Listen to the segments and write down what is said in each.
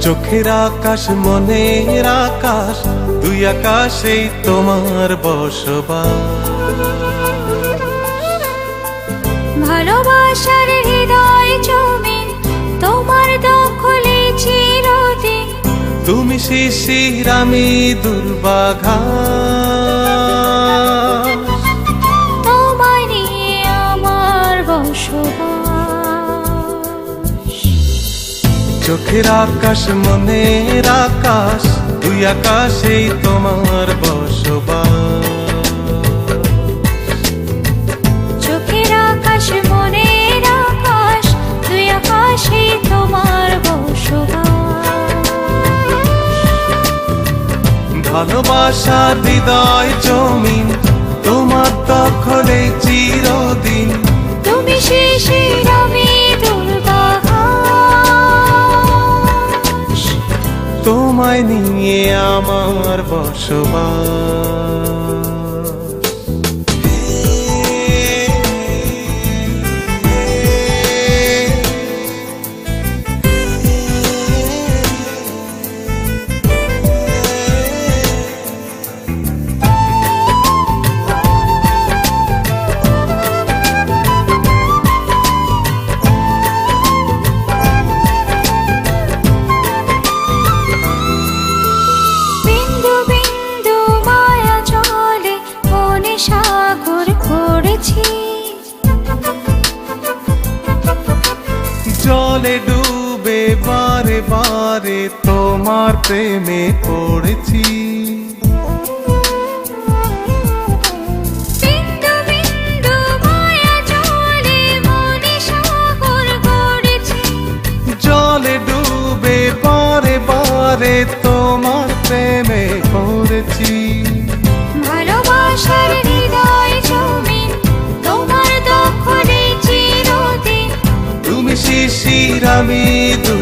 চোখের আকাশ মনের আকাশ দুই আকাশেই তোমার বসবাস। ভালোবাসার হৃদয় জমিন তোমার দখলে চিরদিন। তুমি শিশির আমি দুর্বাঘা। চোখের আকাশ মনের আকাশ দুই আকাশেই তোমার বসবাস। চোখের আকাশ মনের আকাশ দুই আকাশে তোমার বসবাস। ভালোবাসার হৃদয় জমিন তোমার দখলে চিরদিন। তুমি শিশির তোমায় নিয়ে আমার বসবাস। জলে ডুবে বারে বারে তোমার প্রেমে পড়েছি। জলে ডুবে বারে বারে তোমার প্রেমে আমি দুর্বাঘা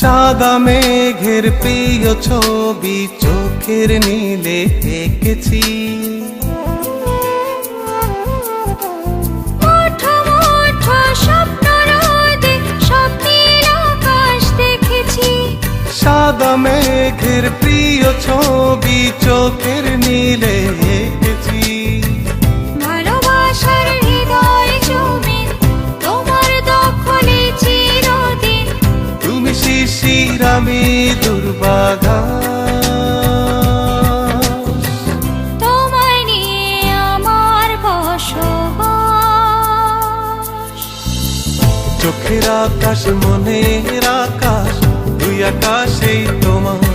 সাদা মেঘের প্রিয় ছবি চোখের নীলে এঁকেছি দেখেছি। সাদা মেঘের প্রিয় ছবি চোখের নীলে শিশির দুর্বাধা। দুর্বাঘা তোমায় নিয়ে আমার বসবাস। চোখের আকাশ মনের আকাশ দুই আকাশেই তোমার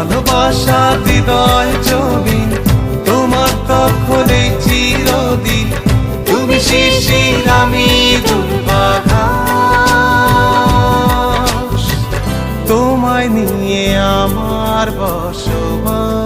ভালোবাসা হৃদয় জমিন তোমার দখলে চিরদিন। তুমি শিশির আমি তোমায় নিয়ে আমার বসবাস।